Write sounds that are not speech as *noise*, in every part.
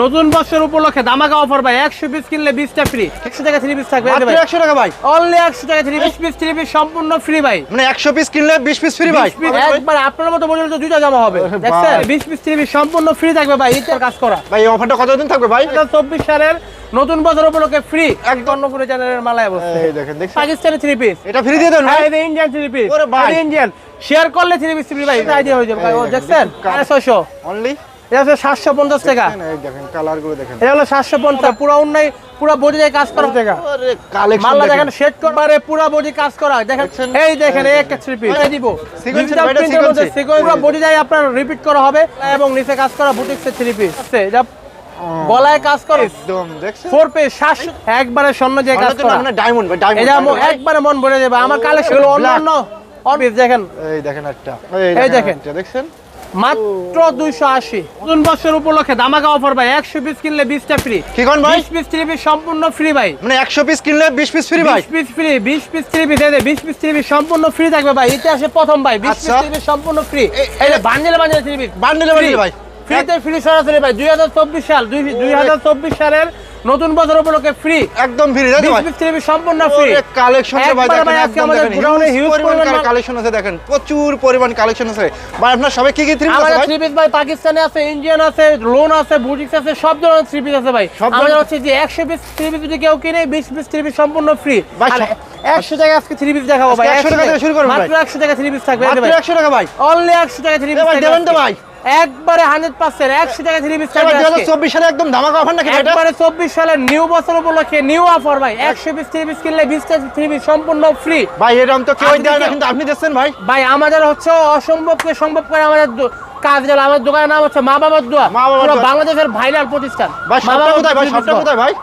নতুন বছর উপলক্ষে দামাকা অফার ভাই। একশো পিস কিনলে বিশটা ফ্রি একশো টাকা থ্রি পিস থাকবে এই ভাই। একশো টাকা ভাই। অনলি একশো টাকা three piece piece three piece সম্পূর্ণ ফ্রি ভাই। মানে একশো পিস কিনলে বিশ পিস ফ্রি ভাই। একবার আপনার মতো মনে হলো দুইটা জামা হবে। দেখছেন। বিশ পিস থ্রি পিস সম্পূর্ণ ফ্রি থাকবে ভাই। ঈদের কাজ করা। ভাই এই অফারটা কতদিন থাকবে ভাই? চব্বিশ সালের নতুন বছর উপলক্ষে ফ্রি এক কর্ণপুরে চ্যানেলের মালায় বসছে এই দেখেন দেখছেন? পাকিস্তানি থ্রি পিস এটা ফ্রি দিয়ে দেন ভাই? হ্যাঁ ইন্ডিয়ান থ্রি পিস ওরে ভাই। ইন্ডিয়ান শেয়ার করলে থ্রি পিস ফ্রি ভাই। এটা আইডিয়া হয়ে যাবে ভাই, ও এই দেখছেন? দেখুন, সাড়ে ছয়শো। অনলি এটা হচ্ছে সাতশো পঞ্চাশ টাকা। দেখেন কালারগুলো দেখেন। এটা হলো সাতশো পঞ্চাশ পুরো অন্যায় পুরো বডি কাজ করা। টাকা কালেকশন দেখেন। দেখেন শেড করবারে পুরো বডি কাজ করা। দেখেন এই দেখেন এই একটা থ্রি পিস দিব। Sequence ডিজিটাল এটা প্রিন্টের মধ্যে sequence। সিকোয়েন্স বডি যায় আপনার রিপিট করা হবে এবং নিচে কাজ করা বুটিক্সের থ্রি পিস আছে এটা গলায় কাজ করে। একদম দেখছেন? ফোর পিস সাতশো একবারে স্বর্ণ যে কাজ করা। মানে ডায়মন্ড ভাই ডায়মন্ড একবারে মন ভরে যাবে আমার কালেকশন. অন্যান্য। অফিস দেখেন। এই দেখেন একটা। এই দেখেন। দেখছেন? মাত্র দুইশো আশি। নতুন বছর উপলক্ষে দামাকা অফার ভাই। একশো পিস কিনলে বিশটা ফ্রি কি কোন ভাই? বিশ পিস থ্রি পিস সম্পূর্ণ ফ্রি ভাই। মানে একশো পিস কিনলে বিশ পিস ফ্রি ভাই? বিশ পিস ফ্রি বিশ পিস থ্রি পিস এই বিশ পিস থ্রি পিস সম্পূর্ণ ফ্রি থাকবে ভাই। ইতিহাসে প্রথম ভাই। বিশ পিস আচ্ছা। থ্রি পিস সম্পূর্ণ ফ্রি এই বান্ডেলে বান্ডেলে থ্রি পিস বান্ডেলে বান্ডেলে ভাই। ফ্রিতে ফ্রি সরাসরি ভাই। দুই হাজার চব্বিশ সাল দুই হাজার চব্বিশ সালের নতুন বছর উপলক্ষে ফ্রি একদম ফ্রি পিস থ্রি সম্পূর্ণ ফ্রি কালেকশন ভাই দেখেন আজকে আমাদের দেখেন গোডাউনে হিউজ পরিমাণ কালেকশন আছে দেখেন প্রচুর পরিমাণ কালেকশন আছে। ভাই আপনার সবাই কি কি থ্রি আছে ভাই? থ্রি পিস ভাই পাকিস্তানে আছে ইন্ডিয়ান আছে লোন আছে বুটিক্স আছে সব ধরনের থ্রি পিস আছে ভাই। আমাদের হচ্ছে যে একশো পিস থ্রি পিস যদি কেউ কিনে বিশ পিস থ্রি পিস সম্পূর্ণ ফ্রি ভাই, আর সব- একশো টাকা আজকে থ্রি পিস দেখাবো ভাই আজকে 100 টাকা থেকে শুরু করুন ভাই। মাত্র একশো টাকা থ্রি পিস থাকবে মাত্র ভাই। একশো টাকা ভাই। অনলি একশো টাকা থ্রি পিস দেবেন তো ভাই? একবারে হান্ড্রেড পার্সেন্ট একশো টাকা থ্রি পিস। চব্বিশ সালে একদম ধামাকা অফার নাকি একবারে চব্বিশ সালের নিউ বছর উপলক্ষে নিউ অফার ভাই। একশো পিস থ্রি পিস কিনলে বিশটা থ্রি পিস সম্পূর্ণ ফ্রি ভাই এরকম তো কেউ আপনি দেয় না কিন্তু আপনি দিচ্ছেন ভাই। ভাই আমাদের হচ্ছে অসম্ভবকে সম্ভব করে আমাদের কাজ গেল। আমাদের দোকানের নাম হচ্ছে মা বাবার দোয়া। পুরো বাংলাদেশের ভাইরাল প্রতিষ্ঠান। ভাই সবটা কোথায়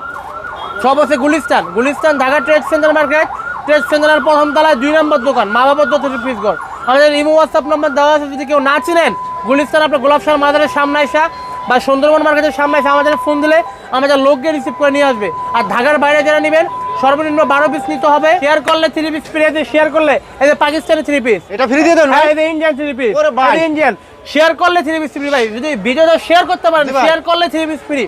সব হচ্ছে Gulistan. Gulistan Dhaka trade centre market trade সেন্টারের প্রথম তলায় দুই নম্বর দোকান। মা বাবার দোয়া পিসগড় আমাদের ইমো হোয়াটসঅ্যাপ নাম্বার দেওয়া আছে যদি কেউ না চিনেন গুলিস্তান আপনার গোলাপ শাহ মাদারের সামনে আসা বা সুন্দরবন মার্কেটের সামনে এসে আমাদের ফোন দিলে আমাদের লোককে রিসিভ করে নিয়ে আসবে। আর ঢাকার বাইরে যারা নেবেন সর্বনিম্ন বারো পিস নিতে হবে। শেয়ার করলে থ্রি পিস ফ্রি আছে শেয়ার করলে এই যে পাকিস্তানি থ্রি পিস এটা ফ্রি দিয়ে দেন ভাই। এই যে ইন্ডিয়ান থ্রি পিস ওরে ভাই। ইন্ডিয়ান শেয়ার করলে থ্রি পিস ফ্রি ভাই। যদি ভিডিওটা শেয়ার করতে পারেন শেয়ার করলে থ্রি পিস ফ্রি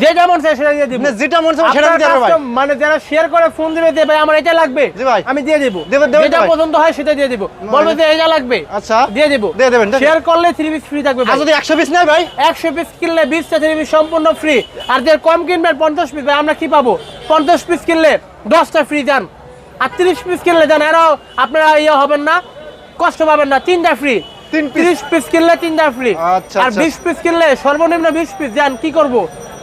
যে যেমন চায় সেটা দিয়ে দিব। যেটা মন চায় সেটা দিতে ভাই। মানে যারা শেয়ার করে ফোন দিবে যে ভাই আমার এটা লাগবে। জি ভাই। আমি দিয়ে দেবো। যেটা পছন্দ হয় সেটা দিয়ে দেবো। বলবে যে এটা লাগবে। আচ্ছা। দিয়ে দেবো। দিয়ে দেবেন, শেয়ার করলে থ্রি পিস ফ্রি থাকবে আর ভাই। যদি একশো পিস নেয় ভাই? একশো পিস কিনলে বিশটা থ্রি পিস সম্পূর্ণ ফ্রি আর যে কম কিনবেন পঞ্চাশ পিস ভাই আমরা কি পাবো? পঞ্চাশ পিস কিনলে দশটা ফ্রি যান। আর তিরিশ পিস কিনলে যান এরাও আপনারা ইয়ে হবেন না কষ্ট পাবেন না তিনটা ফ্রি তিন piece? তিরিশ পিস কিনলে তিনটা ফ্রি আচ্ছা, আর আচ্ছা। বিশ পিস কিনলে সর্বনিম্ন বিশ পিস জান কি করব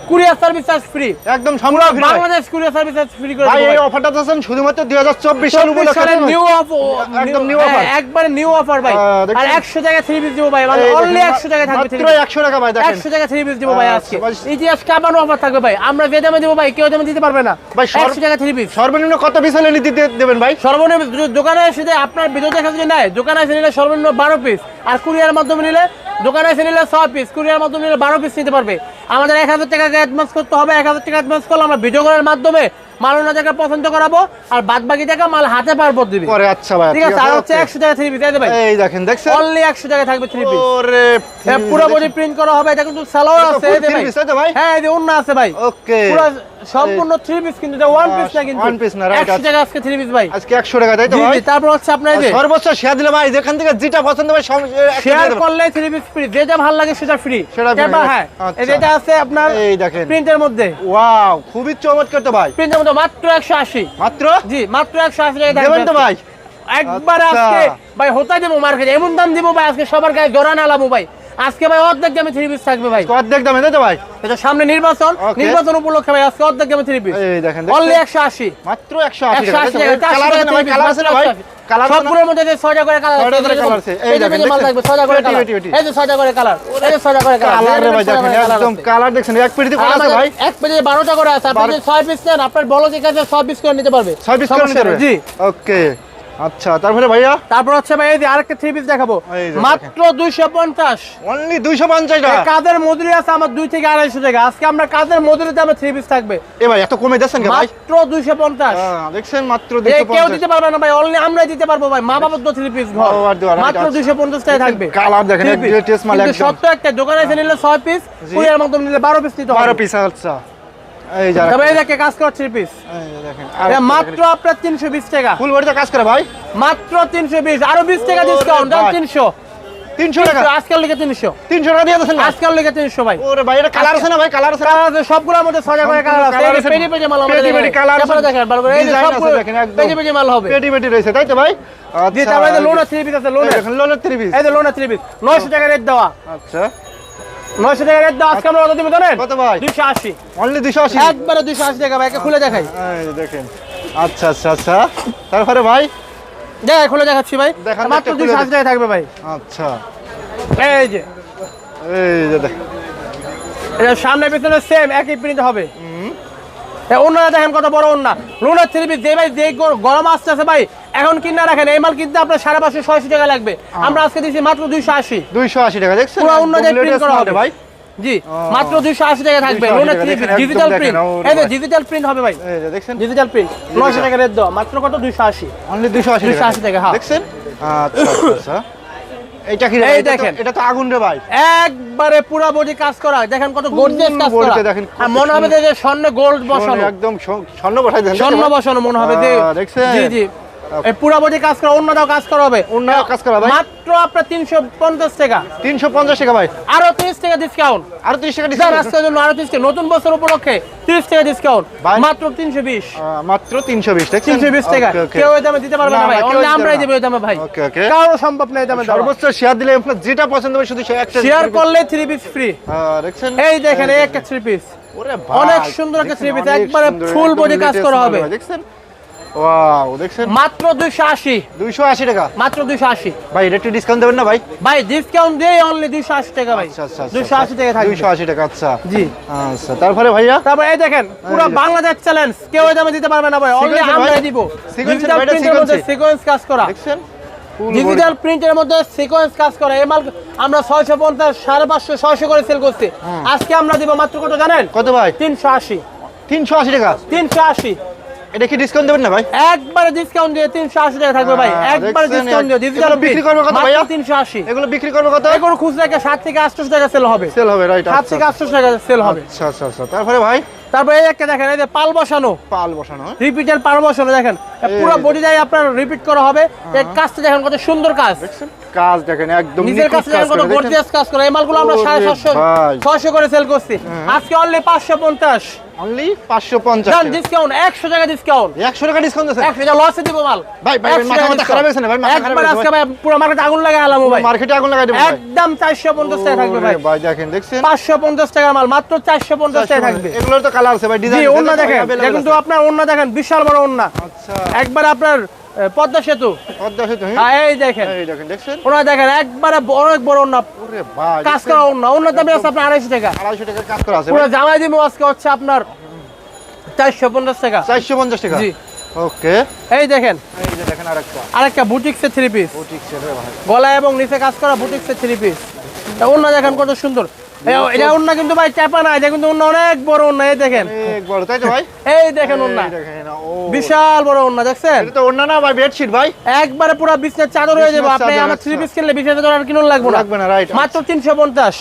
কুরিয়ার সার্ভিস চার্জ ফ্রি। একদম সম্পূর্ণ free Bangladesh courier service charge free করে ভাই এই অফারটা দিচ্ছেন শুধুমাত্র দুই হাজার চব্বিশ সাল উপলক্ষে সালের তাই তো? নিউ অফার একদম new offer। একবারে নিউ অফার ভাই। আর 100 টাকা থ্রি পিস দিব ভাই। মানে অনলি 100 টাকা থাকবে মাত্র three piece। একশো টাকা ভাই দেখেন। 100 টাকা থ্রি পিস দিব ভাই আজকে। ভাই। ইতিহাস কাবানো অফার থাকবে ভাই? আমরা যে দামে দিব ভাই কেউ দামে দিতে পারবে না। ভাই, 100 টাকা থ্রি পিস সর্বনিম্ন কত পিস হলে দিতে দেবেন ভাই? সর্বনিম্ন দোকানে এসে যে আপনার ভিডিও দেখা যদি নেয় দোকানে এসে নিলে সর্বনিম্ন বারো পিস আর কুরিয়ার মাধ্যমে নিলে দোকানে এসে নিলে ছয় পিস কুরিয়ার মাধ্যমে নিলে বারো পিস নিতে পারবে। আমাদের এক হাজার টাকা অ্যাডভান্স করতে হবে এক হাজার টাকা অ্যাডভান্স করলে আমরা ভিডিও কলের মাধ্যমে মাল জায়গায় পছন্দ করাবো আর বাদ বাকি টাকা মাল হাতে পারব দিবি। পরে আচ্ছা ভাই ঠিক আছে আর হচ্ছে okay। একশো টাকা থ্রি পিস ভাই। এই দেখেন দেখছেন? অনলি একশো টাকা থাকবে থ্রি পিস ওরে পুরো বডি প্রিন্ট করা হবে এটা কিন্তু সালোয়ার আছে এই ভাই। হ্যাঁ এই যে অন্য আছে ভাই। ওকে পুরো সম্পূর্ণ থ্রি পিস কিন্তু এটা ওয়ান পিস না কিন্তু। One piece না, right, টাকা আজকে থ্রি পিস ভাই। আজকে একশো টাকা তাই তো ভাই? তারপর হচ্ছে আপনার যে সর্বোচ্চ শেয়ার দিলে ভাই যেখান থেকে যেটা পছন্দ শেয়ার করলে থ্রি পিস ফ্রি যেটা ভালো লাগে সেটা ফ্রি সেটা হ্যাঁ। আছে আপনার এই দেখেন। প্রিন্টের মধ্যে। ওয়াও খুবই চমৎকার তো ভাই। প্রিন্টের মধ্যে মাত্র একশো আশি। মাত্র? জি মাত্র একশো আশি টাকা দেবেন তো ভাই। একবার আচ্ছা। আজকে ভাই হতাই দেবো মার্কেটে এমন দাম দিব ভাই আজকে সবার গায়ে জোড়া নালাবো ভাই। আজকে ভাই অর্ধেক দামে থ্রি পিস থাকবে ভাই। অর্ধেক দামে তাই তো ভাই? এটা সামনে নির্বাচন। নির্বাচন উপলক্ষে ভাই আজকে অর্ধেক দামে থ্রি পিস এই দেখেন অনলি দেখছেন? একশো আশি। মাত্র একশো আশি একশো আশি টাকা। কালার আছে না ভাই? কালার আছে না ভাই? কালার আছে না? সবগুলোর মধ্যে যে ছয়টা করে কালার আছে। এই দেখেন, মাল থাকবে ছয়টা করে কালার। এই যে ছয়টা করে কালার এই যে ছয়টা করে কালার রে ভাই দেখেন একদম কালার দেখছেন এক পেটিতে কত আছে ভাই? এক করে আছে আপনি বারো- যদি ছয় পিস নেন আপনার বলো যে কাছে ছয় পিস করে নিতে পারবে। ছয় পিস করে নিতে পারবে? জি। ওকে আচ্ছা তারপরে ভাইয়া? তারপর হচ্ছে ভাই এই আরেকটা থ্রি পিস দেখাবো। মাত্র দুইশো পঞ্চাশ। অনলি দুইশো পঞ্চাশ টাকা? কাদের মজুরি আছে আমার দুই থেকে আড়াইশো টাকা। আজকে আমরা কাদের মজুরিতে আমার থ্রি পিস থাকবে? এ ভাই এত কমে দিচ্ছেন কে ভাই? মাত্র দুইশো পঞ্চাশ। হ্যাঁ, দেখছেন মাত্র এ দুইশো কেউ দিতে পারবে না ভাই অনলি আমরাই দিতে পারব ভাই। মা বাবার তো থ্রি পিস ঘর। মাত্র আচ্ছা। দুইশো পঞ্চাশ টাকা থাকবে। কালার দেখেন টেস্ট মাল একদম। সত্য একটা দোকানে এসে নিলে ছয় পিস জি। কুড়িয়ার মাধ্যমে নিলে বারো পিস নিতে হবে। পিস আচ্ছা। এই তবে দেখে কাজ কর থ্রি পিস এই যে মাত্র আপনার তিনশো বিশ টাকা। ফুল বডিতে কাজ করে ভাই? মাত্র তিনশো বিশ আরও বিশ টাকা ডিসকাউন্ট ভাই। তিনশো। তিনশো টাকা? আজকাল লিখে তিনশো। তিনশো টাকা দিয়ে দিচ্ছেন আজকাল লিখে তিনশো ভাই। ওরে ভাই এটা কালার আছে না ভাই? কালার আছে কালার আছে সবগুলোর মধ্যে ছয় করে কালার আছে। এই যে আছে। পেটি পেটি মাল আমাদের পেটি পেটি এখানে। আছে। দেখেন ভালো করে এই যে Design আছে সবগুলো দেখেন একদম। পেটি পেটি মাল হবে। পেটি পেটি রয়েছে তাই তো ভাই? জি তারপরে লোনা থ্রি পিস আছে লোনা লোনের থ্রি পিস এই যে লোনা পিস টাকা রেট দেওয়া। আচ্ছা। নয়শো টাকা রেট দাও আজকে আমরা কত দিব জানেন? কত ভাই? দুইশো আশি। অনলি দুশো আশি? একবারে দুইশো আশি টাকা ভাই একে খুলে দেখাই। এই দেখেন। আচ্ছা আচ্ছা আচ্ছা। তারপরে ভাই? দেখ খুলে দেখাচ্ছি ভাই। মাত্র একটা খুলে দুইশো আশি টাকা থাকবে ভাই। আচ্ছা। এই যে। এই যে দেখ। এটা সামনে পিছনে সেম একই প্রিন্ট হবে। অন্যরা দেখেন কত বড় অন্য। লোনার থ্রি পিস যে ভাই যে গরম আসতে আছে ভাই এখন কিনা রাখেন। এই মাল কিনতে আপনার সাড়ে পাঁচশো ছয়শো টাকা লাগবে। আমরা আজকে দিচ্ছি মাত্র দুইশো আশি। দুইশো আশি টাকা দেখছেন? পুরো অন্য একদম প্রিন্ট করা হবে। ভাই। জি মাত্র দুইশো আশি টাকা থাকবে। 280 থ্রি পিস ডিজিটাল প্রিন্ট এই যে ডিজিটাল প্রিন্ট হবে ভাই। দেখছেন? ডিজিটাল প্রিন্ট নয়শো টাকা রেট দেওয়া মাত্র কত? দুইশো আশি। অনলি দুশো আশি 280 টাকা, হ্যাঁ। দেখছেন? আচ্ছা। এইটা কি রে? এই দেখেন। এটা তো আগুন রে ভাই। একবারে পুরো বডি কাজ করা। দেখেন কত গর্জিয়াস কাজ করা। দেখেন মনে হবে যে স্বর্ণ গোল্ড বসানো। একদম স্বর্ণ বসাই দেন। স্বর্ণ বসানো মনে হবে যে? জি জি। পুরো বডি কাজ করা অন্যটাও কাজ করা হবে। অন্যটাও কাজ করা ভাই। মাত্র আপনার তিনশো পঞ্চাশ টাকা। তিনশো পঞ্চাশ টাকা ভাই। আরও তিরিশ টাকা ডিসকাউন্ট আর ত্রিশ টাকা স্যার ডিসকাউন্ট আজকের জন্য আরও তিরিশ টাকা। নতুন বছর উপলক্ষে তিরিশ টাকা ডিসকাউন্ট মাত্র তিনশো বিশ। মাত্র তিনশো বিশ দেখছেন? তিনশো বিশ টাকা। Okay, okay. কেউ এই দামে দিতে পারবে না, ভাই। দিতে আমরাই দেবো এই দামে ভাই। Okay, okay. কারও সম্ভব না এই দামে সর্বোচ্চ শেয়ার দিলে আপনার যেটা পছন্দ হবে শুধু একটা শেয়ার করলে থ্রি পিস ফ্রি হ্যাঁ, এই দেখেন এই একটা থ্রি পিস ওরে অনেক সুন্দর একটা অনেক একবারে একদম body কাজ করা হবে। দেখছেন? ওয়াও দেখছেন? মাত্র দুইশো আশি। দুইশো আশি টাকা। মাত্র দুইশো আশি। ভাই এটা একটু ডিসকাউন্ট দেবেন না ভাই? ভাই ডিসকাউন্ট দিয়ে অনলি দুইশো আশি টাকা ভাই। আচ্ছা আচ্ছা দুইশো আশি টাকা থাকবে। দুইশো আশি টাকা আচ্ছা। জি। আচ্ছা তারপরে ভাইয়া? তারপর এই দেখেন পুরো বাংলাদেশ চ্যালেঞ্জ কেউ এই দামে দিতে পারবে না ভাই। অনলি দিব। সিকোয়েন্স কাজ করা। দেখছেন? ডিজিটাল প্রিন্টের মধ্যে সিকোয়েন্স কাজ করা। এই মাল আমরা ছয়শো পঞ্চাশ সাড়ে পাঁচশো ছয়শো করে সেল করছি। আজকে আমরা দিব মাত্র কত জানেন? কত ভাই? তিনশো আশি। তিনশো আশি টাকা। তিনশো আশি। এটা কি ডিসকাউন্ট দেবেন না ভাই? একবারে ডিসকাউন্ট দিয়ে তিনশো আশি টাকা থাকবে ভাই। হ্যাঁ, একবারে ডিসকাউন্ট দিয়ে ডিজিটাল বিক্রি করবে কত ভাইয়া? তিনশো আশি। এগুলো বিক্রি করবে কত এগুলো খুচরা একটা ষাট থেকে আটশো টাকা সেল হবে। সেল হবে রাইট সাত থেকে আটশো টাকা সেল হবে। আচ্ছা আচ্ছা আচ্ছা। তারপরে ভাই? তারপরে এই একটা দেখেন এই যে পাল বসানো। পাল বসানো হ্যাঁ? রিপিটের পাল বসানো দেখেন। পুরো। বডিটাই আপনার রিপিট করা হবে। এই কাজটা দেখেন কত সুন্দর কাজ। কাজ দেখেন একদম নিজের কাছে দেখেন কত গর্জিয়াস কাজ করে। এই মালগুলো আমরা ওরে সাড়ে সাতশো ভাই। ছয়শো করে সেল করছি। আজকে অনলি পাঁচশো পঞ্চাশ। অনলি পাঁচশো পঞ্চাশ জান ডিসকাউন্ট একশো টাকা ডিসকাউন্ট একশো টাকা ডিসকাউন্ট আছে। একশো টাকা লসে দিব মাল। ভাই, ভাই, মাথা মাথা খারাপ হয়েছে না? ভাই, মাথা খারাপ হয়েছে। আজকে ভাই পুরো মার্কেটে আগুন লাগাই আলাম ভাই। মার্কেটে আগুন লাগাই দেবো ভাই। একদম চারশো পঞ্চাশ টাকা থাকবে ভাই। ভাই দেখেন দেখছেন? টাকার মাল মাত্র টাকা থাকবে। এগুলোর তো কালার আছে ভাই জি ডিজাইন দেখেন এটা কিন্তু আপনার অন্য দেখেন বিশাল বড় অন্য আচ্ছা। একবার আপনার পদ্মা সেতু। পদ্মা সেতু হ্যাঁ? এই দেখেন। এই দেখেন দেখছেন? ওনা দেখেন একবারে অনেক বড় অন্য ওরে ভাই কাজ করা দামে আছে আপনার আড়াইশো টাকা। আড়াইশো টাকার কাজ করা আছে পুরো জামাই দিব আজকে হচ্ছে আপনার চারশো পঞ্চাশ টাকা। চারশো পঞ্চাশ টাকা? জি। ওকে। এই দেখেন। এই যে দেখেন আরেকটা। আরেকটা বুটিক্সের থ্রি পিস বুটিক সেট রে ভাই। গলা এবং নিচে কাজ করা বুটিক্সের থ্রি পিস অন্য দেখেন কত সুন্দর। এটা অন্য কিন্তু ভাই চাপা না এটা কিন্তু অন্য অনেক বড় অন্য এই দেখেন। অনেক বড় তাই তো ভাই? *laughs* এই দেখেন অন্য বিশাল বড় অন্য দেখছেন? এটা তো অন্য না ভাই বেডশিট ভাই। একবারে পুরো বিছনার চাদর হয়ে যাবে। আপনি আমার থ্রি আচ্ছা। পিস কিনলে বিশ হাজার আর কিনুন লাগবে না। লাগবে না রাইট মাত্র তিনশো পঞ্চাশ।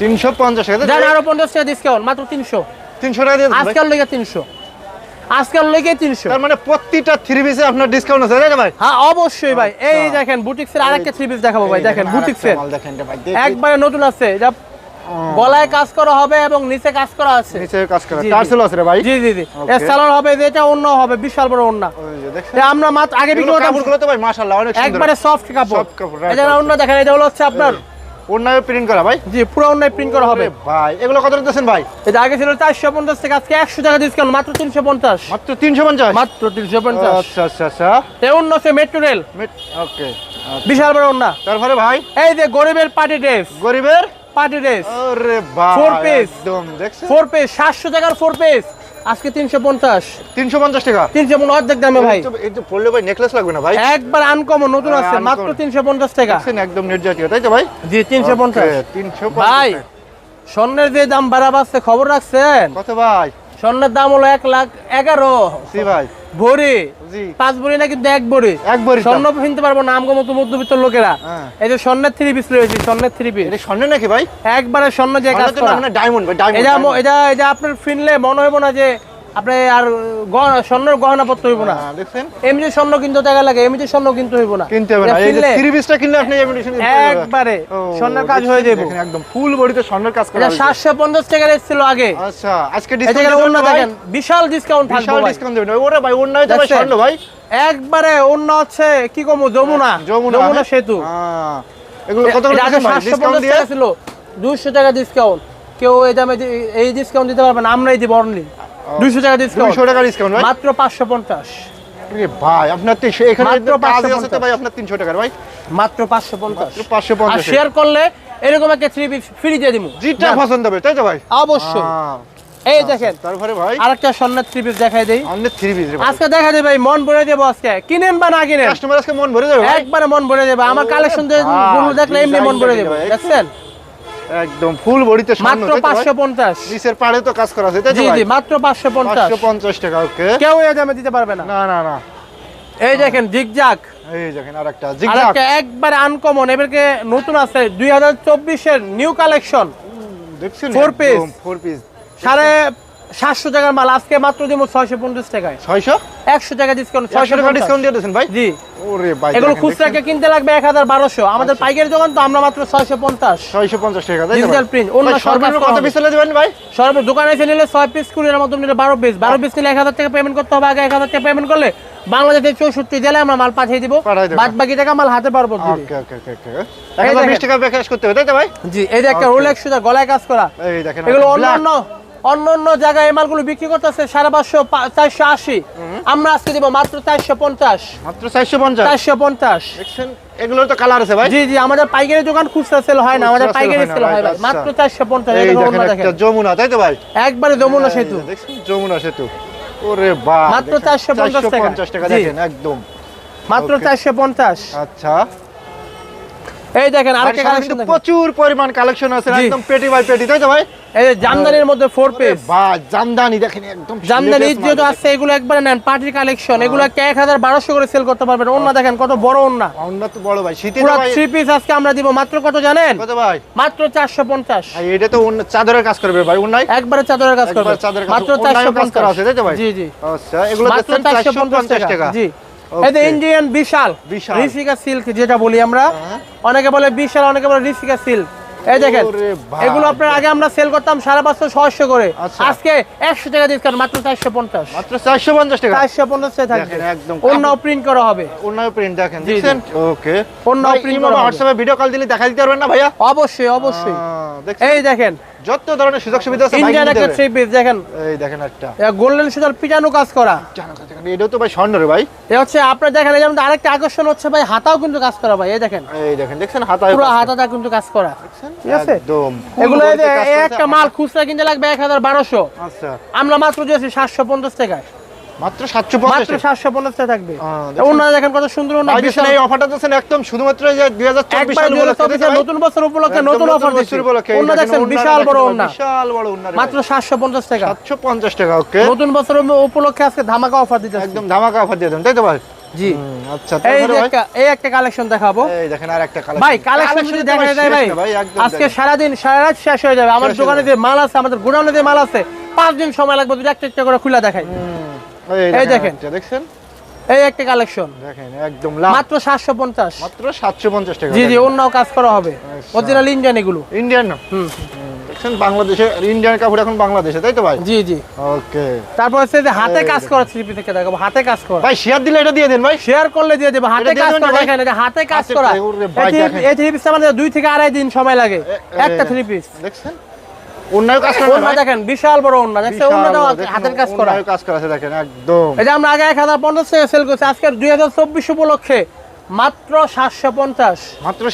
তিনশো পঞ্চাশ টাকা আরও পঞ্চাশ টাকা ডিসকাউন্ট মাত্র তিনশো। তিনশো টাকা দিয়ে আজকাল লেগে তিনশো। আজকাল লেগে তিনশো। তার মানে প্রতিটা থ্রি পিসে আপনার ডিসকাউন্ট আছে তাই ভাই? হ্যাঁ অবশ্যই ভাই। এই দেখেন বুটিক্সের আরেকটা থ্রি পিস দেখাবো ভাই। দেখেন বুটিক্সের। মাল দেখেন এটা ভাই দেখি। একবারে নতুন আছে। এটা গলায় কাজ করা হবে এবং নিচে কাজ করা আছে। নিচে কাজ করা। জি, জি। টার্সেল আছে রে ভাই? জি জি জি। এর সালোয়ার হবে যে এটা অন্য হবে বিশাল বড় অন্য। আমরা আগে বিক্রি এগুলো করতাম কাপড়গুলো তো ভাই মাশাআল্লাহ অনেক সুন্দর। একবারে সফট কাপড়। Soft কাপড়, এটা অন্য দেখেন এটা হলো হচ্ছে আপনার ওনায় প্রিন্ট করা ভাই? জি পুরো অন্য প্রিন্ট করা হবে। ভাই এগুলো কত দিতেছেন ভাই? এটা আগে ছিল চারশো পঞ্চাশ থেকে আজকে একশো টাকা ডিসকাউন্ট মাত্র তিনশো পঞ্চাশ। মাত্র তিনশো পঞ্চাশ? মাত্র তিনশো পঞ্চাশ। আচ্ছা আচ্ছা আচ্ছা। এ অন্য হচ্ছে মেট্রো রেল ওকে বিশাল বড় অন্য। তারপরে ভাই? এই যে গরিবের পার্টি ড্রেস গরিবের? পার্টি ড্রেস ওরে ভাই Four piece। একদম দেখছেন? ফোর পিস সাতশো টাকার ফোর পিস আজকে তিনশো পঞ্চাশ। তিনশো পঞ্চাশ টাকা? তিনশো পঞ্চাশ অর্ধেক দামে ভাই। এই তো- পড়লে ভাই নেকলেস লাগবে না ভাই? একবার আনকমন নতুন আছে মাত্র uncommon। তিনশো পঞ্চাশ টাকা। আছেন একদম নির্জাতীয় জাতীয় তাই তো ভাই? জি তিনশো পঞ্চাশ। তিনশো ভাই স্বর্ণের যে দাম বাড়া বাড়ছে খবর রাখছেন? কত ভাই? স্বর্ণের দাম হলো এক লাখ এগারো। ভাই। ভরি। পাঁচ ভরি না কিন্তু এক ভরি? এক ভরি স্বর্ণ কিনতে পারব না আমগো মতো মধ্যবিত্ত লোকেরা। হ্যাঁ। এই যে স্বর্ণের থ্রি পিস রয়েছে স্বর্ণের থ্রি পিস এটা স্বর্ণ নাকি ভাই? একবারে স্বর্ণ যে কাজ করা। মানে ডায়মন্ড ভাই ডায়মন্ড এটা এটা এটা আপনার ফিনলে মনে হইব না যে আপনি আর গহনা স্বর্ণের গহনা পত্র হইব না। দেখছেন? এমনি স্বর্ণ কিনতে টাকা লাগে এমনি স্বর্ণ কিনতে হইব না। কিনতে হবে না। এই যে থ্রি পিসটা কিনলে আপনি এমনি একবারে স্বর্ণের কাজ হয়ে যাবে। একদম ফুল বডিতে স্বর্ণের কাজ করা এটা হয়েছে। সাতশো পঞ্চাশ টাকা রেট ছিল আগে। আচ্ছা আজকে ডিসকাউন্ট অন্য দেখেন বিশাল ডিসকাউন্ট বিশাল থাকবে। ডিসকাউন্ট দেবেন ওরে ভাই অন্য তো স্বর্ণ ভাই। একবারে অন্য হচ্ছে কি কমু যমুনা। যমুনা যমুনা হ্যাঁ? সেতু। হ্যাঁ। এগুলো কত ভাই? সাতশো ডিসকাউন্ট দিয়ে টাকা ছিল। দুইশো টাকা ডিসকাউন্ট কেউ এই দামে এই ডিসকাউন্ট দিতে পারবে না আমরাই দিব অনলি দুইশো টাকা ডিসকাউন্ট 200 টাকা ডিসকাউন্ট ভাই মাত্র পাঁচশো পঞ্চাশ। আরে ভাই আপনার তো এখানে মাত্র কাজ আছে তো 550 ভাই আপনার 300 টাকার ভাই মাত্র পাঁচশো পঞ্চাশ। মাত্র 550 আর শেয়ার করলে এরকম একটা থ্রি পিস ফ্রি দিয়ে দিব যেটা পছন্দ হবে তাই তো ভাই? অবশ্যই। এই দেখেন তারপরে ভাই? আরেকটা স্বর্ণের থ্রি পিস দেখাই দেই। 3 পিস আজকে দেখা দেবে ভাই মন ভরে দেবো আজকে। কিনেন বা না কিনেন? কাস্টমার আজকে মন ভরে যাবে একবারে মন ভরে দেবে আমার কালেকশন দেখলে এমনি মন ভরে দেবে দেখছেন? একদম ফুল বডিতে মাত্র তাই তো ভাই? পাঁচশো পঞ্চাশ। নিচের পাড়ে তো কাজ করা আছে তাই জি জি মাত্র পাঁচশো পঞ্চাশ। 550 টাকা ওকে। কেউ এই দামে দিতে পারবে না। না না না। এই দেখেন জিগজাক এই দেখেন আরেকটা আর জিগজাগ। একটা একবারে আনকমন এবারকে নতুন আছে দুই হাজার চব্বিশের নিউ কালেকশন দেখছেন Four পিস ফোর পিস সাড়ে সাতশো টাকার মাল আজকে মাত্র দিব ছয়শো পঞ্চাশ টাকায়। 600 একশো টাকা ডিসকাউন্ট 600 টাকা ডিসকাউন্ট দিয়ে দিয়েছেন ভাই? জি। ওরে ভাই এগুলো খুচরাকে কিনতে লাগবে এক হাজার বারোশো। আমাদের পাইকারি দোকান তো আমরা মাত্র ছয়শো পঞ্চাশ। 650 টাকা তাই তো Digital ভাই? print, অন্য সর্বনিম্ন কত পিস হলে দিবেন ভাই? সর্ব দোকানে এসে নিলে ছয় পিস কুড়ির মতো নিলে বারো পিস বারো পিস নিলে এক হাজার টাকা পেমেন্ট করতে হবে। আগে এক হাজার টাকা পেমেন্ট করলে বাংলাদেশের চৌষট্টি জেলায় আমরা মাল পাঠিয়ে দিব। বাদ বাকি টাকা মাল হাতে পারব দিদি। ওকে ওকে ওকে ওকে। 1020 টাকা প্যাকেজ করতে হবে তাই তো ভাই? জি এই যে একটা. রোলেক্স গলায় কাজ করা। এগুলো অন্যান্য অন্য অন্য জায়গায় এই মালগুলো বিক্রি করতেছে সাড়ে পাঁচশো চারশো আশি। আমরা আজকে দিব মাত্র চারশো পঞ্চাশ। মাত্র 450 চারশো পঞ্চাশ। এগুলোর তো কালার আছে ভাই। জি জি আমাদের পাইকারি দোকান খুচরা সেল হয় না আমাদের পাইকারি সেল হয় ভাই আচ্ছা। মাত্র চারশো পঞ্চাশ যমুনা তাই তো ভাই? একবারে যমুনা সেতু। এই যে দেখছেন? যমুনা সেতু। ওরে বাহ মাত্র দেখেন, 450 টাকা। 450 টাকা দেখেন একদম। মাত্র চারশো পঞ্চাশ। আচ্ছা। এই দেখেন আরেকটা কালেকশন প্রচুর পরিমাণ কালেকশন আছে একদম পেটি বাই পেটি তাই তো ভাই? এই জামদানির মধ্যে ফোর পিস বাহ জামদানি দেখেন একদম জামদানি যেহেতু আছে এগুলো একবারে নেন পার্টির কালেকশন এগুলো এক হাজার বারোশো করে সেল করতে পারবেন। অন্য দেখেন কত বড় অন্য আমরা তো বড় ভাই শীতে পুরো থ্রি পিস আজকে আমরা দিব মাত্র কত জানেন? কত ভাই? মাত্র চারশো পঞ্চাশ। এটা তো অন্য চাদরের কাজ করবে ভাই অন্যায় একবারে চাদরের কাজ করবে। মাত্র চারশো পঞ্চাশ। আছে তাই তো ভাই? জি জি। আচ্ছা এগুলো মাত্র চারশো পঞ্চাশ 450 টাকা। টাকা। জি। এই ইন্ডিয়ান বিশাল বিশাল। ঋষিকা সিল্ক যেটা বলি আমরা হ্যাঁ। অনেকে বলে বিশাল অনেকে বলে ঋষিকা সিল্ক এই দেখেন এগুলো আপনার আগে আমরা সেল করতাম সাড়ে পাঁচশো ছয়শো করে। আচ্ছা। আজকে একশো টাকা ডিসকাউন্ট মাত্র চারশো পঞ্চাশ। মাত্র 450 টাকা? চারশো পঞ্চাশ থাকবে একদম অন্য প্রিন্ট করা হবে। অন্যায় প্রিন্ট দেখেন ওকে। অন্য করা হোয়াটসঅ্যাপে ভিডিও কল দিলে দেখা দিতে পারবেন না ভাইয়া? অবশ্যই অবশ্যই। এই দেখেন। যত ধরনের সুযোগ সুবিধা আছে ইন্ডিয়ান একটা থ্রি পিস দেখেন। এই দেখেন একটা। গোল্ডেন সুতার পিটানো কাজ করা। জানো এটাও তো ভাই স্বর্ণ রে ভাই। এ হচ্ছে আপনার দেখেন এই যেমন আরেকটা আকর্ষণ হচ্ছে ভাই হাতাও কিন্তু কাজ করা ভাই এই দেখেন। এই দেখেন দেখছেন হাতায় পুরো হাতাটা কিন্তু কাজ করা। দেখছেন? ঠিক আছে? এগুলো এই যে ফুল বডিতে কাজ এই করা একটা মাল খুচরা কিনতে লাগবে এক হাজার বারোশো। আচ্ছা। আমরা মাত্র দিয়েছি সাতশো পঞ্চাশ টাকায়। মাত্র 750 মাত্র সাতশো পঞ্চাশ থাকবে। আহ, দেখেন। কত সুন্দর এই অফারটা দিচ্ছেন একদম শুধুমাত্র যে 2024 একবার সাল দুই হাজার উপলক্ষে, চব্বিশের তাই তো ভাই? নতুন বছর উপলক্ষে নতুন অফার দেখছেন বিশাল বড় বিশাল বড় মাত্র সাতশো পঞ্চাশ টাকা। 750 টাকা ওকে। নতুন বছর উপলক্ষে আজকে ধামাকা অফার দিতে একদম ধামাকা অফার দিয়ে দেন তাই তো ভাই? জি। আচ্ছা এই একটা এই একটা কালেকশন দেখাবো। এই দেখেন আর একটা কালেকশন ভাই কালেকশন যদি দেখা যায় ভাই আজকে সারাদিন সারা রাত শেষ হয়ে যাবে। আমার দোকানে যে মাল আছে আমাদের গোডাউনে যে মাল আছে পাঁচ দিন সময় লাগবে যদি একটা একটা করে খুলে দেখাই। এই দেখেন। দেখছেন? এই একটা কালেকশন দেখেন একদম লাভ। মাত্র সাতশো পঞ্চাশ। মাত্র 750 টাকা জি জি অন্য কাজ করা হবে। আচ্ছা। অরিজিনাল ইন্ডিয়ান এগুলো। ইন্ডিয়ান হুম, দেখছেন? বাংলাদেশে ইন্ডিয়ান কাপড় এখন বাংলাদেশে তাই তো ভাই? জি জি। ওকে। তারপর হচ্ছে যে হাতে কাজ করা থ্রি থেকে দেখাবো। হাতে কাজ করা। ভাই শেয়ার দিলে এটা দিয়ে দেন ভাই। শেয়ার করলে দিয়ে দেবো। হাতে কাজ করা দেখেন যে হাতে কাজ করা। এই থ্রি পিস আমাদের দুই থেকে আড়াই দিন সময় লাগে। একটা থ্রি পিস দেখছেন? দেখেন বিশাল বড় ওন্নাটাও হাতের কাজ করা। কাজ করা দেখেন একদম। এই যে আমরা আগে এক হাজার পঞ্চাশ সেল করছি আজকে দুই হাজার চব্বিশ উপলক্ষে মাত্র সাতশো পঞ্চাশ। মাত্র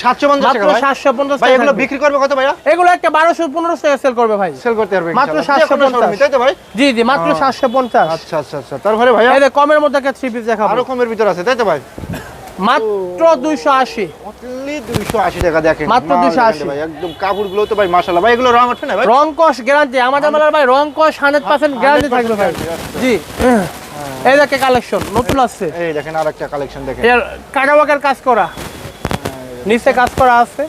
ভাই? এগুলো বিক্রি করবে কত ভাইয়া? এগুলো একটা টাকা সেল করবে ভাই। সেল করতে পারবে মাত্র ইনশাআল্লাহ। 750 যে কোনো showroom-এ, তাই তো ভাই? জি জি মাত্র ও। সাতশো পঞ্চাশ। আচ্ছা আচ্ছা আচ্ছা। তারপরে ভাইয়া? এই কমের মধ্যে একটা পিস দেখাবো। আরও কমের ভিতর আছে তাই তো ভাই? মাত্র দুইশো আশি। অনলি 280 টাকা দেখেন। মাত্র 280 ভাই একদম কাপড়গুলো তো ভাই মাশাআল্লাহ। ভাই এগুলো রং ওঠে না ভাই? রং কস গ্যারান্টি আমাদের আমার ভাই রং কস গ্যারান্টি থাকবে ভাই। জি। এই দেখে কালেকশন নতুন আসছে এই দেখেন আরেকটা কালেকশন দেখেন। এর কাটাবাকের কাজ করা। নিচে কাজ করা আছে।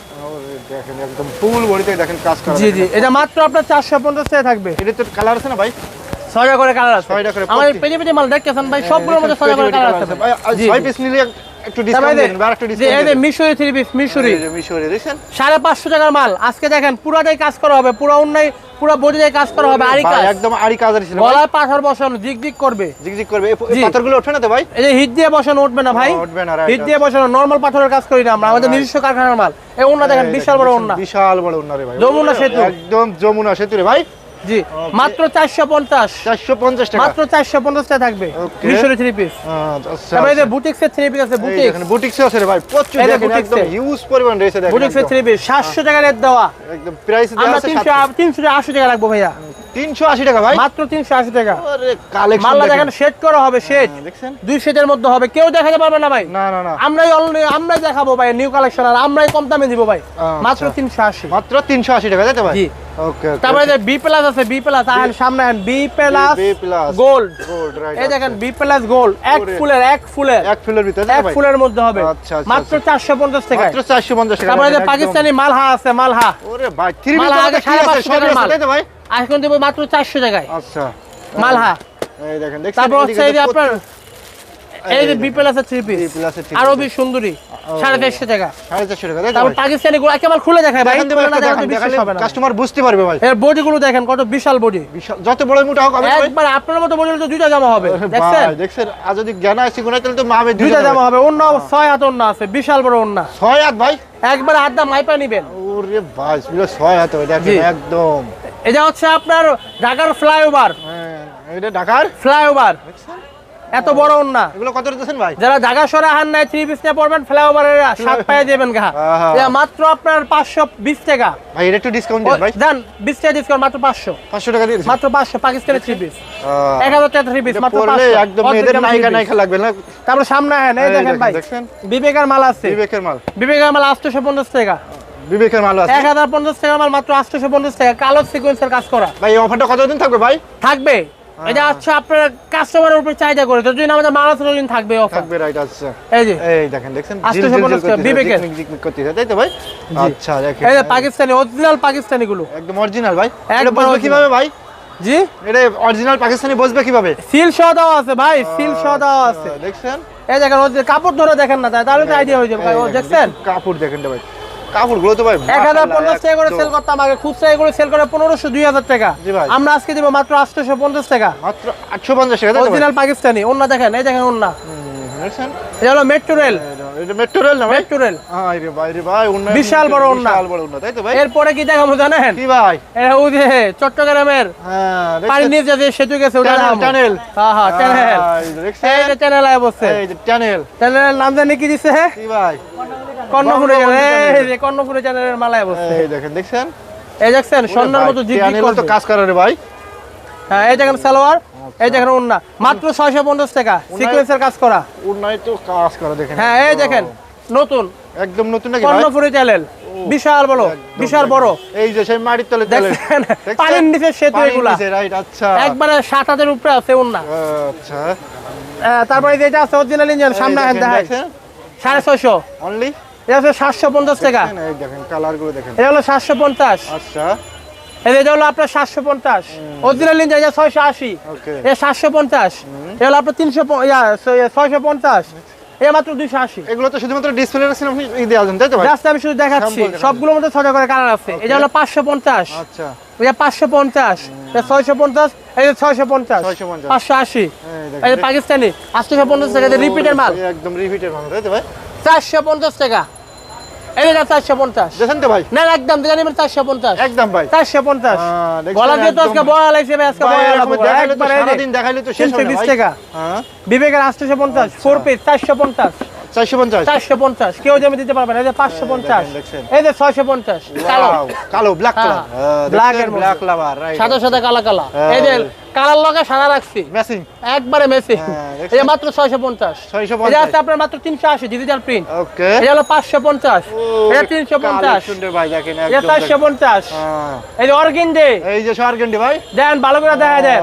দেখেন একদম ফুল বডিতে দেখেন কাজ করা জি জি। এটা মাত্র আপনার চারশো পঞ্চাশ টাকা থাকবে। এটা তো কালার আছে না ভাই? ছয়টা করে কালার আছে। ছয়টা করে আমাদের পেজে পেজে মাল দেখতেছেন ভাই সবগুলোর মধ্যে ছয়টা করে কালার আছে। ভাই ছয় পিস নিলে একটু ডিসকাউন্ট দেন আর একটু যে এই যে মিশরি থ্রি পিস মিশরি। মিশরে দেখছেন? সাড়ে পাঁচশো টাকার মাল। আজকে দেখেন পুরাটাই কাজ করা হবে পুরো অন্যায় পুরো বডিটাই কাজ করা হবে আরি কাজ। একদম আরি কাজ আছে গলায় পাথর বসানো করবে। জিগজিগ করবে। এই পাথরগুলো ওঠে না তো ভাই? এই যে হিট দিয়ে বসানো উঠবে না ভাই। উঠবে না, হিট দিয়ে বসানো নর্মাল পাথরের কাজ করি না আমরা আমাদের নিজস্ব কারখানার মাল। এই ওন্না দেখেন বিশাল বড় ওন্না বিশাল বড় ওন্না রে ভাই। যমুনা সেতু। একদম যমুনা সেতু রে ভাই। জি মাত্র চারশো পঞ্চাশ। 450 টাকা। মাত্র চারশো পঞ্চাশ টাকা থাকবে। মিশরের মিশরি থ্রি পিস আচ্ছা তারপরে এই বুটিক্সের থ্রি পিস আছে বুটিক এখানে বুটিক্স আছে রে ভাই প্রচুর দেখেন একদম। হিউজ পরিমাণ রয়েছে দেখেন বুটিক্সের। থ্রি পিস সাতশো টাকা রেট দেওয়া। একদম প্রাইস দেওয়া আছে তিনশো তিনশো আশি টাকা রাখব ভাইয়া। 380 টাকা ভাই। মাত্র তিনশো আশি টাকা। আরে কালেকশন মাল্লা দেখেন। দেখেন করা হবে শেড দেখছেন? দুই শেডের মধ্যে হবে। কেউ দেখাতে পারবে না ভাই। না না না। আমরাই আমরাই দেখাবো ভাই নিউ কালেকশন আর আমরাই কম দামে দিব ভাই। আচ্ছা। মাত্র তিনশো আশি। মাত্র 380 টাকা তাই ভাই? জি। ওকে তারপরে যে বি প্লাস আছে বি প্লাস আহেন সামনে আহেন B plus gold gold right এই দেখেন বি প্লাস গোল্ড এক ফুলের এক ফুলের। এক ফুলের ভিতরে এক ফুলের মধ্যে হবে। আচ্ছা, আচ্ছা, মাত্র চারশো পঞ্চাশ টাকা মাত্র 450 টাকা তারপরে যে পাকিস্তানি মালহা আছে মালহা। ওরে ভাই 3 মাল আগে 550 সব মাল। তাই এখন দেবো মাত্র চারশো টাকায় আচ্ছা। মালহা। এই দেখেন দেখছেন তারপর হচ্ছে এই যে আপনার এই যে বি প্লাস থ্রি পিস আরও। বেশ সুন্দরী সাড়ে চারশো টাকা সাড়ে চারশো টাকা তাই তারপর পাকিস্তানি গুলো একেবারে খুলে দেখায় ভাই কাস্টমার বুঝতে পারবে ভাই। এর বডি গুলো দেখেন কত বিশাল বডি যত বড় মোটা হোক একবার আপনার মতো বডি তো দুইটা জামা হবে দেখছেন? দেখছেন? আর যদি গুণা তাহলে তো মামে দুইটা জামা হবে। অন্য ছয় হাত অন্য আছে বিশাল বড় অন্য ছয় হাত ভাই? একবার হাত দাম মাইপা নিবেন। ওরে ভাই ছয় হাত একদম। এটা হচ্ছে আপনার ঢাকার ফ্লাইওভার। হ্যাঁ, এটা ঢাকার? ফ্লাইওভার। এত বড় অন্য এগুলো কত দিতেছেন ভাই? যারা ঢাকা সরে হান নাই থ্রি পিস নিয়ে পড়বেন ফ্লাইওভারের সাত পায়ে দেবেন গা। *laughs* এটা মাত্র আপনার পাঁচশো বিশ টাকা। ভাই এটা একটু ডিসকাউন্ট দিন ভাই। দেন বিশ টাকা ডিসকাউন্ট মাত্র পাঁচশো। পাঁচশো টাকা দিয়ে। মাত্র পাঁচশো পাকিস্তানি থ্রি পিস এক হাজার টাকা থ্রি পিস মাত্র একদম মেয়েদের দামে নায়িকা নায়িকা লাগবে না? তারপর সামনে হ্যাঁ এই দেখেন ভাই। দেখছেন বিবেকের মাল আছে। বিবেকের মাল। বিবেকের মাল আটশোশো পঞ্চাশ টাকা। বিবেকের মাল আছে। এক হাজার পঞ্চাশ টাকা মাল মাত্র আটশোশো পঞ্চাশ টাকা। কালো সিকোয়েন্সের কাজ করা। ভাই এই অফারটা কতদিন থাকবে ভাই? থাকবে। এটা হচ্ছে আপনার কাস্টমারের উপর চাহিদা করে। যদি আমাদের মাল আছে ততদিন থাকবে অফার থাকবে রাইট আচ্ছা। এই যে। এই দেখেন ঝিল পঞ্চাশ টাকা, বিবেকের। করতেছে, তাই তো ভাই? আচ্ছা দেখেন। এই পাকিস্তানি অরিজিনাল পাকিস্তানি গুলো। একদম অরিজিনাল ভাই। এটা original। কীভাবে ভাই? জি? এটা অরিজিনাল পাকিস্তানি বসবে কীভাবে? সিল সহ দেওয়া আছে ভাই সিল সহ দেওয়া আছে। দেখছেন? এই দেখেন কাপড় ধরে দেখেন না তাই তাহলে তো আইডিয়া হয়ে যাবে। ভাই, ও এই দেখছেন? দেখেন, কাপড় দেখেন ভাই। কাপড়গুলো তো ভাই এক হাজার মাশাআল্লাহ, পঞ্চাশ টাকা করে সেল করতাম আগে খুচরা এগুলো সেল করে পনেরোশো দুই হাজার টাকা। জি ভাই। আমরা আজকে দিব মাত্র আটশোশো পঞ্চাশ টাকা। মাত্র আটশো পঞ্চাশ টাকা? অরিজিনাল পাকিস্তানি অন্য দেখেন এই দেখেন অন্য হুম, এটা হলো মেট্রো রেল এটা- মেট্রো রেল না মেট্রো রেল হাই রে ভাই রে ভাই উন্নয়ন বিশাল বড় উন্নয়ন। বিশাল বড় উন্নয়ন তাই তো ভাই? এরপরে কি দেখাবো জানেন? কি ভাই? এটা ওই যে চট্টগ্রামের হ্যাঁ পানি? যে সেতু গেছে ওটা টানেল, দেখাবো। টানেল। হ্যাঁ হ্যাঁ চ্যানেল এই যে চ্যানেল আয় বসছে। এই যে টানেল চ্যানেলের নাম জানি কি দিছে? হ্যাঁ কি ভাই? কর্ণপুরে এই কর্ণপুরে চ্যানেলের মালায় এই দেখেন দেখছেন? এই দেখছেন স্বর্ণের মতো জিগ জিগ তো কাজ করে রে ভাই। হ্যাঁ এই দেখেন সালোয়ার এই দেখেন ওন্না মাত্র ছয়শো পঞ্চাশ টাকা সিকোয়েন্সের কাজ করা। তো কাজ করে দেখেন। হ্যাঁ এই দেখেন নতুন। একদম নতুন নাকি ভাই? চ্যানেল বিশাল বড় বিশাল বড়। এই যে সেই মাটির তলে পানির নিচে সেতু এগুলা। রাইট আচ্ছা। একবারে সাত হাতের উপরে আছে ওন্না আচ্ছা। তারপরে যেটা আছে অরিজিনাল ইঞ্জিন সামনে সাড়ে ছয়শো। অনলি এটা হচ্ছে সাতশো পঞ্চাশ টাকা। দেখেন কালারগুলো দেখেন। এটা হলো সাতশো পঞ্চাশ। আচ্ছা। এটা হলো আপনার সাতশো পঞ্চাশ। অরিজিনাল ইঞ্জিন ছয়শো আশি। এটা সাতশো পঞ্চাশ। এটা হলো আপনার তিনশো ছয়শো পঞ্চাশ। এটা মাত্র দুইশো আশি। এগুলো তো শুধুমাত্র ডিসপ্লে রাখছেন আপনি ই দেওয়া তাই তো জাস্ট আমি শুধু দেখাচ্ছি। সবগুলোর মধ্যে ছটা করে কালার আছে। এটা হলো পাঁচশো পঞ্চাশ। আচ্ছা। এটা পাঁচশো পঞ্চাশ। এটা ছয়শো পঞ্চাশ। এটা ছয়শো পঞ্চাশ। পাঁচশো আশি। পাকিস্তানি। আটশোশো পঞ্চাশ টাকা রিপিটের মাল। একদম রিপিটের মাল তাই তো ভাই? চারশো পঞ্চাশ টাকা। এটা চারশো পঞ্চাশ। দেখেন তো ভাই। না একদম দিলে নেবেন চারশো পঞ্চাশ। একদম ভাই। চারশো পঞ্চাশ। হ্যাঁ, গলা দিয়ে তো আজকে বড় লাগছে ভাই আজকে ভাই, লাগবে দেখাইলে তো একবার এই যে সারাদিন দেখাইলে তো শেষ তিনশো হবে না বিশ টাকা। হ্যাঁ। বিবেকের আটশোশো পঞ্চাশ ফোর পিস চারশো পঞ্চাশ। চারশো পঞ্চাশ। চারশো পঞ্চাশ কেউ জমি দিতে পারবে না এই যে পাঁচশো পঞ্চাশ। এই যে ছয়শো পঞ্চাশ কালো। কালো ব্ল্যাক মধ্যে। ব্ল্যাক লাভার সাদা সাদা কালা কালা। হ্যাঁ। এই যে কালার লগে সাদা রাখছি। একবারে মেসি হ্যাঁ, এই মাত্র ছয়শো পঞ্চাশ। 650 এটা আছে আপনার মাত্র তিনশো আশি ডিজিটাল প্রিন্ট ওকে এটা হলো পাঁচশো পঞ্চাশ। এটা তিনশো পঞ্চাশ। সুন্দর ভাই দেখেন এটা পঞ্চাশ। হ্যাঁ। এই যে অর্গিনডে এই যে ভাই। দেন ভালো করে দেখা দেন।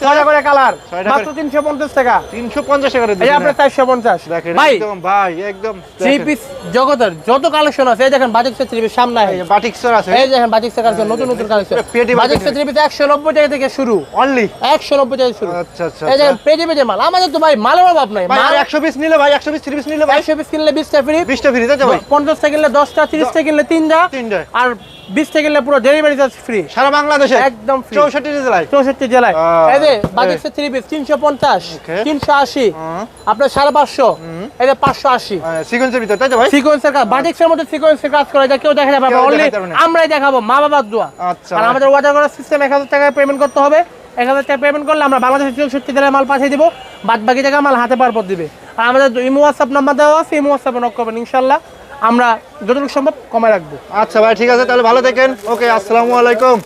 ছয়টা করে কালার। মাত্র করে- তিনশো পঞ্চাশ টাকা। তিনশো পঞ্চাশ টাকা এই আপনার চারশো পঞ্চাশ। দেখেন ভাই একদম ভাই একদম থ্রি পিস জগতের যত কালেকশন আছে এই দেখেন থ্রি পিস সামনে আছে। বাটিক আছে। এই দেখেন বাজিক কালেকশন নতুন নতুন কালেকশন। থ্রি একশো নব্বই টাকা থেকে শুরু। অনলি একশো নব্বই টাকা শুরু। আচ্ছা আচ্ছা এই দেখেন পেজে পেজে মাল। আমাদের তো ভাই মালের অভাব নাই। মাল একশো পিস নিলে ভাই একশো পিস থ্রি নিলে একশো পিস কিনলে বিশটা ফ্রি বিশটা ফ্রি তাই ভাই? পঞ্চাশটা কিনলে দশটা তিরিশটা কিনলে তিনটা। তিনটা। আর বিশটা কিনলে পুরো ডেলিভারি চার্জ ফ্রি সারা বাংলাদেশে? একদম ফ্রি চৌষট্টি জেলায়? চৌষট্টি জেলায়। এই যে এই। থ্রি পিস তিনশো পঞ্চাশ তিনশো আশি আপনার সাড়ে পাঁচশো এই যে পাঁচশো আশি। সিকোয়েন্সের ভিতর তাই তো ভাই? সিকোয়েন্সের কাজ বাটিক্সের মধ্যে সিকোয়েন্সের কাজ করে কেউ দেখা যাবে অনলি না। আমরাই দেখাবো মা বাবার দোয়া। আচ্ছা আর আমাদের অর্ডার করার সিস্টেম এক হাজার টাকা পেমেন্ট করতে হবে। এক হাজার টাকা পেমেন্ট করলে আমরা বাংলাদেশের সত্যি জেলায় মাল পাঠিয়ে দিব বাদ বাকি টাকা মাল হাতে পারপর দিবে। আর আমাদের ইমো হোয়াটসঅ্যাপ নাম্বার দেওয়া আছে, ইমো হোয়াটসঅ্যাপে নক করবেন ইনশাল্লাহ আমরা যতটুকু সম্ভব কমায় রাখব। আচ্ছা ভাই, ঠিক আছে, তাহলে ভালো থাকেন। ওকে, আসসালামু আলাইকুম।